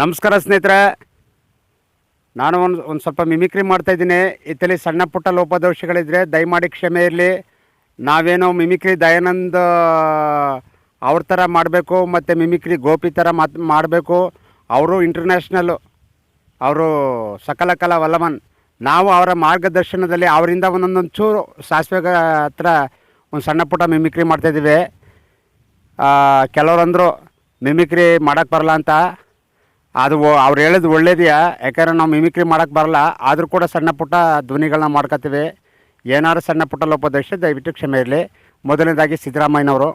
ನಮಸ್ಕಾರ ಸ್ನೇಹಿತರೆ. ನಾನು ಒಂದು ಒಂದು ಸ್ವಲ್ಪ ಮಿಮಿಕ್ರಿ ಮಾಡ್ತಾಯಿದ್ದೀನಿ ಇತ್ತಲಿ ಸಣ್ಣ ಪುಟ್ಟ ಲೋಪದೋಷಗಳಿದ್ದರೆ ದಯಮಾಡಿ ಕ್ಷಮೆ ಇರಲಿ. ನಾವೇನೋ ಮಿಮಿಕ್ರಿ ದಯಾನಂದ ಅವ್ರ ಥರ ಮಾಡಬೇಕು, ಮತ್ತು ಮಿಮಿಕ್ರಿ ಗೋಪಿ ಥರ ಮಾತು, ಮಾಡಬೇಕು. ಅವರು ಇಂಟರ್ನ್ಯಾಷನಲ್ಲು ಅವರು ಸಕಲ ಕಲ ವಲ್ಲಮನ್ ನಾವು ಅವರ ಮಾರ್ಗದರ್ಶನದಲ್ಲಿ ಅವರಿಂದ ಒಂದೊಂದೊಂದು ಚೂರು ಸಾಸಿವೆ ಹತ್ರ ಒಂದು ಸಣ್ಣ ಪುಟ್ಟ ಮಿಮಿಕ್ರಿ ಮಾಡ್ತಾಯಿದ್ದೀವಿ ಕೆಲವರು ಅಂದರು ಮಿಮಿಕ್ರಿ ಮಾಡೋಕ್ಕೆ ಬರಲ್ಲ ಅಂತ. ಅದು ಅವ್ರು ಹೇಳೋದು ಒಳ್ಳೇದೆಯಾ? ಯಾಕಂದ್ರೆ ನಾವು ಮಿಮಿಕ್ರಿ ಮಾಡೋಕ್ಕೆ ಬರಲ್ಲ. ಆದರೂ ಕೂಡ ಸಣ್ಣ ಪುಟ್ಟ ಧ್ವನಿಗಳನ್ನ ಮಾಡ್ಕೋತೀವಿ ಏನಾದ್ರು ಸಣ್ಣ ಪುಟ್ಟ ಲೋಪದೋಷ, ದಯವಿಟ್ಟು ಕ್ಷಮೆ ಇರಲಿ. ಮೊದಲನೇದಾಗಿ ಸಿದ್ದರಾಮಯ್ಯನವರು.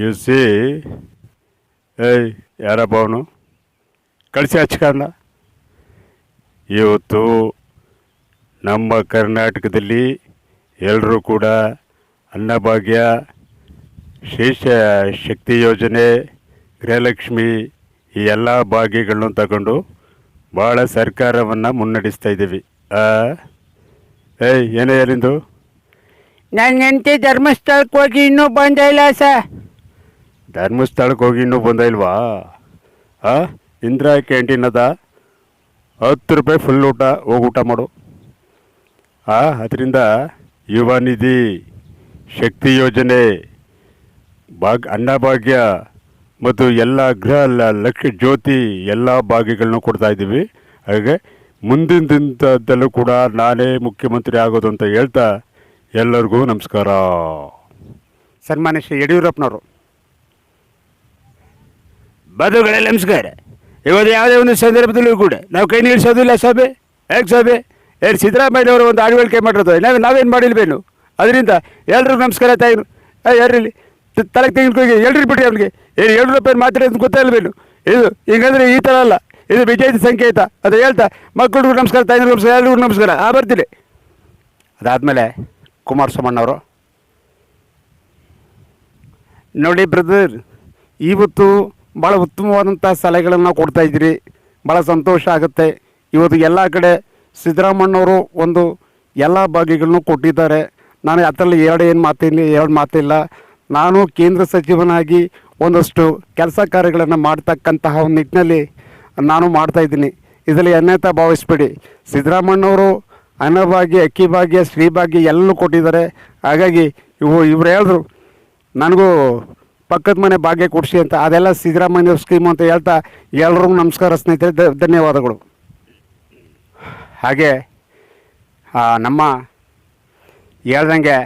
ಯು ಸಿ ಏಯ್, ಯಾರಪ್ಪ ಅವನು? ಕಳಿಸಿ ಹಚ್ಕಂದ ಇವತ್ತು ನಮ್ಮ ಕರ್ನಾಟಕದಲ್ಲಿ ಎಲ್ಲರೂ ಕೂಡ ಅನ್ನಭಾಗ್ಯ ಶೇಷ ಶಕ್ತಿ ಯೋಜನೆ ಗೃಹಲಕ್ಷ್ಮಿ ಈ ಎಲ್ಲ ಭಾಗ್ಯಗಳನ್ನು ತಗೊಂಡು ಭಾಳ ಸರ್ಕಾರವನ್ನು ಮುನ್ನಡೆಸ್ತಾ ಇದ್ದೀವಿ? ಏಯ್ ಏನೇ ಹೇಳಿಂದು ನನ್ನ ಹೆಂಡತಿ ಧರ್ಮಸ್ಥಳಕ್ಕೆ ಹೋಗಿ ಇನ್ನೂ ಬಂದೇ ಇಲ್ಲ ಸರ್ ಧರ್ಮಸ್ಥಳಕ್ಕೆ ಹೋಗಿ ಇನ್ನೂ ಬಂದ ಇಲ್ವಾ? ಆ? ಇಂದಿರಾ ಕ್ಯಾಂಟೀನ್ ಅದ. ಹತ್ತು ರೂಪಾಯಿ ಫುಲ್ ಊಟ ಹೋಗಿ ಊಟ ಮಾಡು. ಆ ಅದರಿಂದ ಯುವ ನಿಧಿ ಶಕ್ತಿ ಯೋಜನೆ ಭಾಗ್ ಅನ್ನಭಾಗ್ಯ ಮತ್ತು ಎಲ್ಲ ಗೃಹ ಲಕ್ಷ ಜ್ಯೋತಿ ಎಲ್ಲ ಭಾಗ್ಯಗಳನ್ನೂ ಕೊಡ್ತಾ ಇದ್ದೀವಿ. ಹಾಗೆ ಮುಂದಿನ ದಿನದಲ್ಲೂ ಕೂಡ ನಾನೇ ಮುಖ್ಯಮಂತ್ರಿ ಆಗೋದು ಅಂತ ಹೇಳ್ತಾ ಎಲ್ಲರಿಗೂ ನಮಸ್ಕಾರ. ಸನ್ಮಾನ್ಯ ಶ್ರೀ ಯಡಿಯೂರಪ್ಪನವರು. ಬಂಧುಗಳೆಲ್ಲ ನಮಸ್ಕಾರ. ಇವತ್ತು ಯಾವುದೇ ಒಂದು ಸಂದರ್ಭದಲ್ಲೂ ಕೂಡ ನಾವು ಕೈ ನಿಲ್ಲಿಸೋದಿಲ್ಲ ಸಭೆ. ಹೇಗೆ ಸಭೆ? ಏನು ಸಿದ್ದರಾಮಯ್ಯವರು ಒಂದು ಆಡಳಿಕೆ ಮಾಡಿರೋದು. ನಾವು ನಾವೇನು ಮಾಡಿಲ್ವೇನು? ಅದರಿಂದ ಎಲ್ರಿಗೂ ನಮಸ್ಕಾರ ತಾಯಿನು ಯಾರಿಲ್ಲಿ? ತಲೆಗೆ ತೆಗೆದುಕೊಳ್ಳಿ. ಎರಡು ರೂಪಾಯಿ ಅವ್ರಿಗೆ ಏನು ಏಳು ರೂಪಾಯಿ ಮಾತಾಡೋದು ಗೊತ್ತಾಗಲ್ವೇನು ಇದು, ಹಿಂಗಂದ್ರೆ ಈ ಥರ ಅಲ್ಲ. ಇದು ವಿಜಯದ ಸಂಕೇತ. ಅದು ಹೇಳ್ತಾ ಮಕ್ಕಳಿಗೂ ನಮಸ್ಕಾರ ತಾಯಿ ನಮಸ್ಕಾರ, ಎಲ್ರಿಗೂ ನಮಸ್ಕಾರ. ಆ ಬರ್ತೀನಿ ಅದಾದಮೇಲೆ ಕುಮಾರಸ್ವಾಮಣ್ಣವರು ನೋಡಿ ಬ್ರದರ್, ಇವತ್ತು ಭಾಳ ಉತ್ತಮವಾದಂಥ ಸಲಹೆಗಳನ್ನು ಕೊಡ್ತಾ ಇದ್ದೀರಿ. ಭಾಳ ಸಂತೋಷ ಆಗುತ್ತೆ. ಇವತ್ತು ಎಲ್ಲ ಕಡೆ ಸಿದ್ದರಾಮಣ್ಣವರು ಒಂದು ಎಲ್ಲ ಬಗೆಗಳನ್ನು ಕೊಟ್ಟಿದ್ದಾರೆ. ನಾನು ಅದರಲ್ಲಿ ಎರಡು ಏನು ಮಾತಿಲ್ಲ, ಎರಡು ಮಾತಿಲ್ಲ. ನಾನು ಕೇಂದ್ರ ಸಚಿವನಾಗಿ ಒಂದಷ್ಟು ಕೆಲಸ ಕಾರ್ಯಗಳನ್ನು ಮಾಡ್ತಕ್ಕಂತಹ ಒಂದು ನಿಟ್ಟಿನಲ್ಲಿ ನಾನು ಮಾಡ್ತಾಯಿದ್ದೀನಿ ಇದರಲ್ಲಿ ಅನ್ಯತಾ ಭಾವಿಸ್ಬೇಡಿ. ಸಿದ್ದರಾಮಣ್ಣವರು ಅನ್ನಭಾಗ್ಯ ಅಕ್ಕಿ ಭಾಗ್ಯ ಶ್ರೀ ಭಾಗ್ಯ ಎಲ್ಲೂ ಕೊಟ್ಟಿದ್ದಾರೆ. ಹಾಗಾಗಿ ಇವು ಇವ್ರು ಹೇಳಿದ್ರು, ನನಗೂ ಪಕ್ಕದ ಮನೆ ಭಾಗ್ಯ ಕೊಡಿಸಿ ಅಂತ. ಅದೆಲ್ಲ ಸಿದ್ದರಾಮಯ್ಯವ್ರ ಸ್ಕೀಮು ಅಂತ ಹೇಳ್ತಾ ಎಲ್ರಿಗೂ ನಮಸ್ಕಾರ, ಸ್ನೇಹಿತರೆ. ಧನ್ಯವಾದಗಳು. ಹಾಗೆ ನಮ್ಮ ಹೇಳ್ದಂಗೆ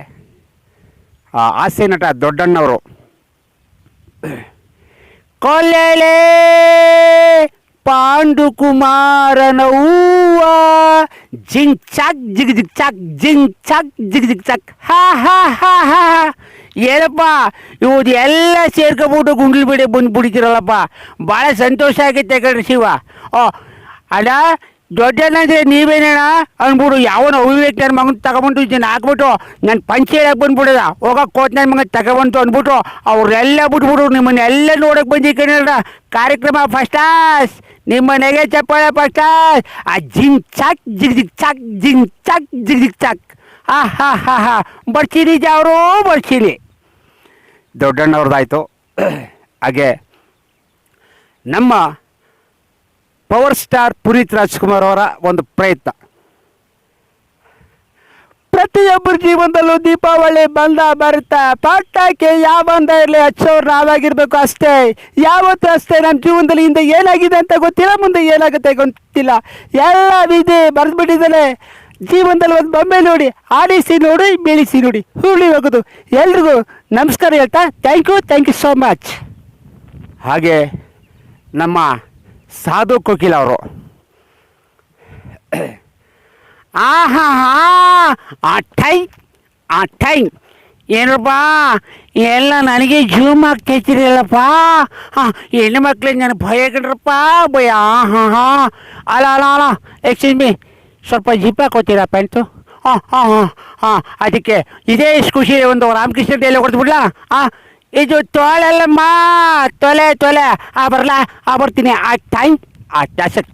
ಹಾಸ್ಯ ನಟ ದೊಡ್ಡಣ್ಣವರು. ಕೊಲ್ಲೆಳೆ ಪಾಂಡುಕುಮಾರನ ಹೂವ. ಜಿಂಗ್ ಚಾಕ್, ಜಿಗ್ ಜಿಗ್ ಚಾಕ್, ಜಿಂಗ್ ಚಾಕ್, ಜಿಗ್ ಜಿಗ್ ಚಾಕ್. ಹಾ ಹಾ ಹಾ ಹಾ ಏನಪ್ಪ ಇವತ್ತು ಎಲ್ಲ ಸೇರ್ಕೊಬಿಟ್ಟು ಗುಂಡ್ಲು ಬಿಡಿ ಬಂದು ಬಿಡ್ತಿರಲ್ಲಪ್ಪ. ಭಾಳ ಸಂತೋಷ ಆಗೈತೆ ಕಣ್ರಿ ಶಿವ. ಓ ಅಲ್ಲ ದೊಡ್ಡನಂದ್ರೆ ಅನ್ಬಿಡು ಯಾವನೋ ಯಾವನ ನನ್ನ ಮಗನ ತಗೊಂಬಂದು ಇದನ್ನ ಹಾಕ್ಬಿಟ್ಟು ನನ್ನ ಪಂಚೆ ಹೇಳಕ್ಕೆ ಬಂದ್ಬಿಡದ. ಹೋಗಕ್ಕೆ ಕೋಟ್ ನನ್ನ ಮಗನ ತಗೊಬಂತು ಅಂದ್ಬಿಟ್ಟು, ಅವರೆಲ್ಲ ಬಿಟ್ಬಿಡು, ನಿಮ್ಮನ್ನೆಲ್ಲ ನೋಡಕ್ಕೆ ಬಂದಿ ಕಣ ಕಾರ್ಯಕ್ರಮ ಫಸ್ಟ್ ಕ್ಲಾಸ್ ನಿಮ್ಮ ನೆಗೆ ಚಪ್ಪಾಳೆ ಫಸ್ಟ್ ಕ್ಲಾಸ್ ಆ ಜಿಂಗ್ ಚಕ್, ಜಿಗ್ ಜಿಗ್ ಚಕ್, ಜಿಂಗ್ ಚಾಕ್, ಜಿಗ್ ಜಿಗ್ ಚಾಕ್. ಹಾ ಹಾ ಹಾ ಹಾ. ಬರ್ತೀರಿ ಜಾವ್ರೋ ದೊಡ್ಡಣ್ಣವ್ರದ್ದಾಯಿತು ಹಾಗೆ, ನಮ್ಮ ಪವರ್ ಸ್ಟಾರ್ ಪುನೀತ್ ರಾಜ್ಕುಮಾರ್ ಅವರ ಒಂದು ಪ್ರಯತ್ನ. ಪ್ರತಿಯೊಬ್ಬರ ಜೀವನದಲ್ಲೂ ದೀಪಾವಳಿ ಬಂದ ಬರುತ್ತಾ. ಪಟಾಕಿ ಯಾವ ಬಂದ ಇರಲಿ ಹಚ್ಚೋರು ನಾವಾಗಿರ್ಬೇಕು ಅಷ್ಟೇ. ಯಾವತ್ತೂ ಅಷ್ಟೇ ನಮ್ಮ ಜೀವನದಲ್ಲಿ ಹಿಂದೆ ಏನಾಗಿದೆ ಅಂತ ಗೊತ್ತಿಲ್ಲ, ಮುಂದೆ ಏನಾಗುತ್ತೆ ಗೊತ್ತಿಲ್ಲ. ಎಲ್ಲ ವಿಧಿ ಬರೆದ್ಬಿಟ್ಟಿದ್ದಾನೆ. ಜೀವನದಲ್ಲಿ ಒಂದು ಬೊಂಬೆ ನೋಡಿ, ಆಡಿಸಿ ನೋಡಿ, ಬೆಳೆಸಿ ನೋಡಿ. ಹುಳಿ ಹೋಗೋದು. ಎಲ್ರಿಗೂ ನಮಸ್ಕಾರ ಹೇಳ್ತಾ thank you thank you so much ಹಾಗೆ ನಮ್ಮ ಸಾಧು ಕೋಕಿಲ ಅವರು. ಆ ಟೈ ಆ ಟೈ ಏನಪ್ಪ? ಎಲ್ಲ ನನಗೆ ಜೂಮ್ ಆಗ್ತೈತಿರಲ್ಲಪ್ಪ? ಹಾಂ, ಹೆಣ್ಣು ಮಕ್ಳಿಗೆ ನನಗೆ ಭಯ ಕಣ್ರಪ್ಪ ಭಯ. ಹಾಂ ಹಾಂ. ಅಲ್ಲ ಅಲ್ಲ ಅಲ್ಲ. ಎಕ್ಸ್ಚೇಂಜ್ ಮೀ ಸ್ವಲ್ಪ ಜಿಪ್ ಹಾಕೋತೀರಾ ಪ್ಯಾಂಟು? ಹಾಂ ಹಾಂ ಹಾಂ ಹಾಂ. ಅದಕ್ಕೆ ಇದೇ ಖುಷಿ ಒಂದು ರಾಮಕೃಷ್ಣ ಡೈಲಾಗ್ ಕೊಡ್ತೀಬಿಡ್ಲಾ ಹಾಂ ಇದು ತೊಳೆಲ್ಲಮ್ಮ ತೊಲೆ ತೊಲೆ. ಆ, ಬರಲ, ಆ, ಬರ್ತೀನಿ. ಆ ಟೈಮ್ ಆ ಟ್ಯಾಸೆಟ್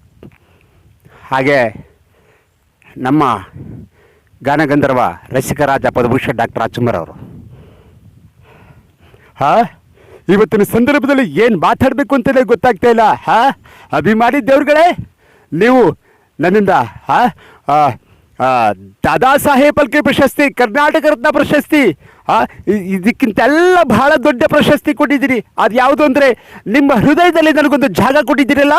ಹಾಗೆ ನಮ್ಮ ಗಾನಗಂಧರ್ವ ರಸಿಕರಾಜ ಪದಭೂಷಣ್ ಡಾಕ್ಟರ್ ರಾಜ್ಕುಮಾರ್ ಅವರು. ಹಾ? ಇವತ್ತಿನ ಸಂದರ್ಭದಲ್ಲಿ ಏನು ಮಾತಾಡಬೇಕು ಅಂತಲೇ ಗೊತ್ತಾಗ್ತಾ ಇಲ್ಲ, ಹಾ? ಅಭಿಮಾನಿ ದೇವ್ರುಗಳೇ, ನೀವು ನನ್ನಿಂದ, ಹಾ? ದಾದಾ ಸಾಹೇಬ್ ಫಲ್ಕೆ ಪ್ರಶಸ್ತಿ, ಕರ್ನಾಟಕ ರತ್ನ ಪ್ರಶಸ್ತಿ ಇದಕ್ಕಿಂತ ಎಲ್ಲ ಇದಕ್ಕಿಂತೆಲ್ಲ ಬಹಳ ದೊಡ್ಡ ಪ್ರಶಸ್ತಿ ಕೊಟ್ಟಿದ್ದೀರಿ ಅದು ಯಾವುದು ಅಂದರೆ, ನಿಮ್ಮ ಹೃದಯದಲ್ಲಿ ನನಗೊಂದು ಜಾಗ ಕೊಟ್ಟಿದ್ದೀರಲ್ಲ?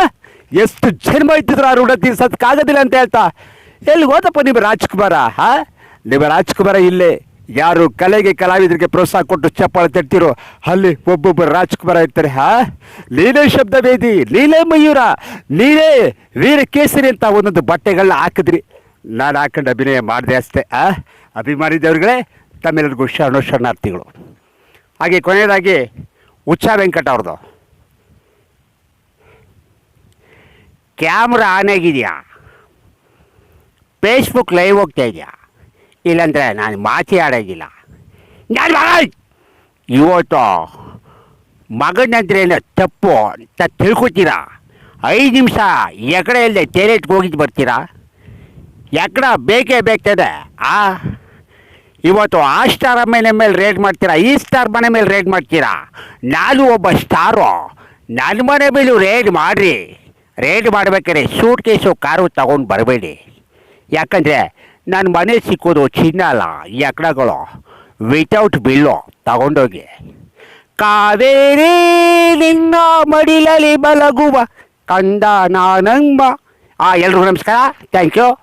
ಎಷ್ಟು ಜನ್ಮ ಇದ್ದಿದ್ರು ಆ ಋಣ ಸತ್ಕಾಗೋದಿಲ್ಲ ಅಂತ ಹೇಳ್ತಾ, ಎಲ್ಲಿ ಹೋದಪ್ಪ ನಿಮ್ಮ ರಾಜ್ಕುಮಾರ ಹಾ ನಿಮ್ಮ ರಾಜ್ಕುಮಾರ ಇಲ್ಲೇ, ಯಾರು ಕಲೆಗೆ ಕಲಾವಿದರಿಗೆ ಪ್ರೋತ್ಸಾಹ ಕೊಟ್ಟು ಚಪ್ಪಾಳೆ ತಟ್ತಿರೋ, ಅಲ್ಲಿ ಒಬ್ಬೊಬ್ಬರು ರಾಜ್ಕುಮಾರ ಇರ್ತಾರೆ ಹಾ ಲೀಲೆ ಶಬ್ದ ವೇದಿ ಲೀಲೆ ಮಯೂರ ನೀಲೇ ವೀರ ಕೇಸರಿ ಅಂತ ಒಂದೊಂದು ಬಟ್ಟೆಗಳನ್ನ ಹಾಕಿದ್ರಿ. ನಾನು ಹಾಕೊಂಡು ಅಭಿನಯ ಮಾಡಿದೆ ಅಷ್ಟೇ, ಆ? ಅಭಿಮಾನಿ ದೇವ್ರುಗಳೇ ತಮ್ಮೆಲ್ಲರಿಗೂ ಶರಣು ಶರಣಾರ್ಥಿಗಳು. ಹಾಗೆ ಕೊನೆಯದಾಗಿ ಉಚ್ಚ ವೆಂಕಟ ಅವ್ರದ್ದು. ಕ್ಯಾಮ್ರಾ ಆನ್ ಆಗಿದೆಯಾ? ಫೇಸ್ಬುಕ್ ಲೈವ್ ಹೋಗ್ತಾ ಇದೆಯಾ? ಇಲ್ಲಾಂದರೆ ನಾನು ಮಾತಿ ಆಡೋದಿಲ್ಲ. ನಾನು ಇವತ್ತು ಮಗನಂದ್ರೆ ಏನೋ ತಪ್ಪು ಅಂತ ತಿಳ್ಕೊತೀರಾ? ಐದು ನಿಮಿಷ ಎಕಡೆ ಇಲ್ಲದೆ ಟೇಲೆಟ್ಗೆ ಹೋಗಿದ್ದು ಬರ್ತೀರಾ? ಎಕಡ ಬೇಕೇ ಬೇಕ್ತದೆ. ಆ, ಇವತ್ತು ಆ ಸ್ಟಾರ್ ಮನೆ ಮೇಲೆ ರೇಡ್ ಮಾಡ್ತೀರಾ, ಈ ಸ್ಟಾರ್ ಮನೆ ಮೇಲೆ ರೇಡ್ ಮಾಡ್ತೀರಾ? ನಾನು ಒಬ್ಬ ಸ್ಟಾರು ನನ್ನ ಮನೆ ಮೇಲೂ ರೇಡ್ ಮಾಡಿರಿ. ರೇಡ್ ಮಾಡ್ಬೇಕಾದ್ರೆ ಸೂಟ್ ಕೇಸು ಕಾರು ತಗೊಂಡು ಬರಬೇಡಿ. ಯಾಕಂದರೆ ನನ್ನ ಮನೆ ಸಿಕ್ಕೋದು ಚಿನ್ನ ಅಲ್ಲ ಎಕ್ಕಡಗಳು ವಿತೌಟ್ ಬಿಲ್ಲು ತಗೊಂಡೋಗಿ. ಕಾವೇರಿ ನಿನ್ನ ಮಡಿಲಲ್ಲಿ ಬಲಗುವ, ಕಂದ ನಾನಂಬ. ಆ, ಎಲ್ರಿಗೂ ನಮಸ್ಕಾರ. Thank you